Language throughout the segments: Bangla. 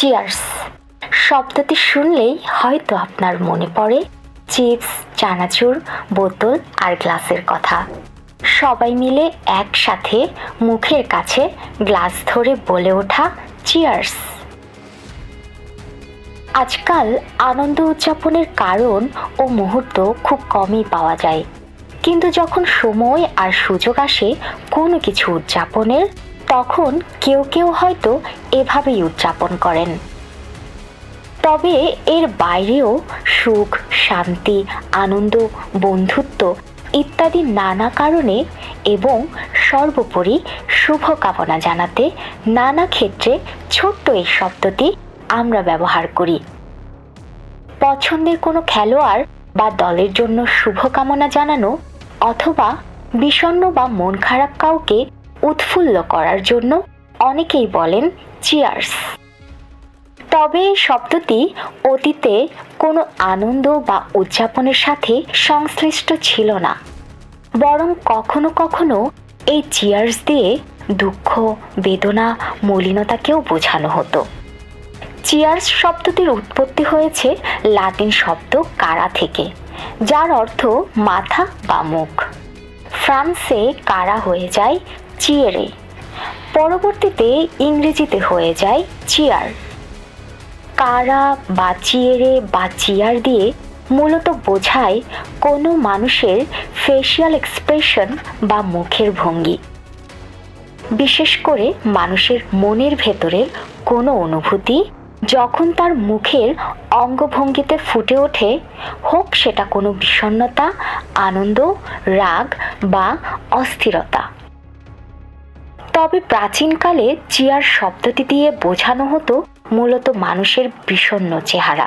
চিয়ার্স শব্দটি শুনলেই হয়তো আপনার মনে পড়ে চিপস, চানাচুর, বোতল আর গ্লাসের কথা। সবাই মিলে একসাথে মুখের কাছে গ্লাস ধরে বলে ওঠা চিয়ার্স আজকাল আনন্দ উদযাপনের কারণ ও মুহূর্ত খুব কমই পাওয়া যায়। কিন্তু যখন সময় আর সুযোগ আসে কোনো কিছু উদযাপনের তখন কেউ কেউ হয়তো এভাবেই উদযাপন করেন। তবে এর বাইরেও সুখ, শান্তি, আনন্দ, বন্ধুত্ব ইত্যাদি নানা কারণে এবং সর্বোপরি শুভকামনা জানাতে নানা ক্ষেত্রে ছোট্ট এই শব্দটি আমরা ব্যবহার করি। পছন্দের কোনো খেলোয়াড় বা দলের জন্য শুভকামনা জানানো অথবা বিষণ্ণ বা মন খারাপ কাউকে উৎফুল্ল করার জন্য অনেকেই বলেন চিয়ার্স তবে শব্দটি অতীতে কোনো আনন্দ বা উদযাপনের সাথে সংশ্লিষ্ট ছিল না। বরং কখনো কখনো এই চিয়ার্স দিয়ে দুঃখ, বেদনা, মলিনতাকেও বোঝানো হতো। চিয়ার্স শব্দটির উৎপত্তি হয়েছে লাতিন শব্দ কারা থেকে, যার অর্থ মাথা বা মুখ। ফ্রান্সে কারা হয়ে যায় চিয়েরে। পরবর্তীতে ইংরেজিতে হয়ে যায় চিয়ার। কারা বা চিয়েরে বা চিয়ার দিয়ে মূলত বোঝায় কোনো মানুষের ফেসিয়াল এক্সপ্রেশন বা মুখের ভঙ্গি। বিশেষ করে মানুষের মনের ভেতরের কোনো অনুভূতি যখন তার মুখের অঙ্গভঙ্গিতে ফুটে ওঠে, হোক সেটা কোনো বিষণ্ণতা, আনন্দ, রাগ বা অস্থিরতা। তবে প্রাচীনকালে চিয়ার শব্দটি দিয়ে বোঝানো হতো মূলত মানুষের বিষণ্ণ চেহারা।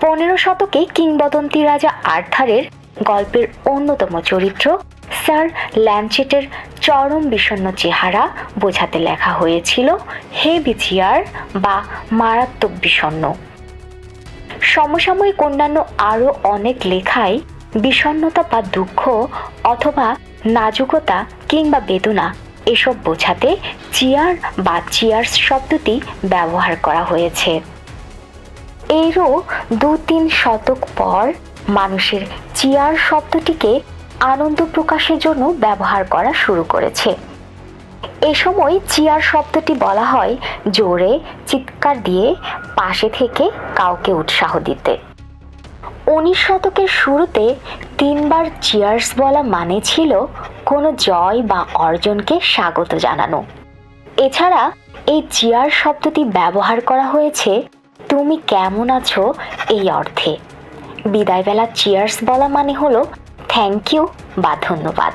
পনেরো শতকে কিংবদন্তি রাজা আর্থারের গল্পের অন্যতম চরিত্র স্যার ল্যাঞ্চেটের চরম বিষণ্ণ চেহারা বোঝাতে লেখা হয়েছিল, হে বিচিয়ার বা মারাত্মক বিষণ্ণ সমসাময়িক অন্যান্য আরও অনেক লেখায় বিষণ্ণতা বা দুঃখ অথবা নাজুকতা কিংবা বেদনা এসব বোঝাতে চিয়ার বা চিয়ার্স শব্দটি ব্যবহার করা হয়েছে। এরও দু তিন শতক পর মানুষের চিয়ার শব্দটিকে আনন্দ প্রকাশের জন্য ব্যবহার করা শুরু করেছে। এ সময় চিয়ার শব্দটি বলা হয় জোরে চিৎকার দিয়ে পাশে থেকে কাউকে উৎসাহ দিতে। উনিশ শতকের শুরুতে তিনবার চিয়ার্স বলা মানে ছিল কোনো জয় বা অর্জনকে স্বাগত জানানো। এছাড়া এই চিয়ার শব্দটি ব্যবহার করা হয়েছে, তুমি কেমন আছো? এই অর্থে। বিদায়বেলা চিয়ার্স বলা মানে হলো থ্যাংক ইউ বা ধন্যবাদ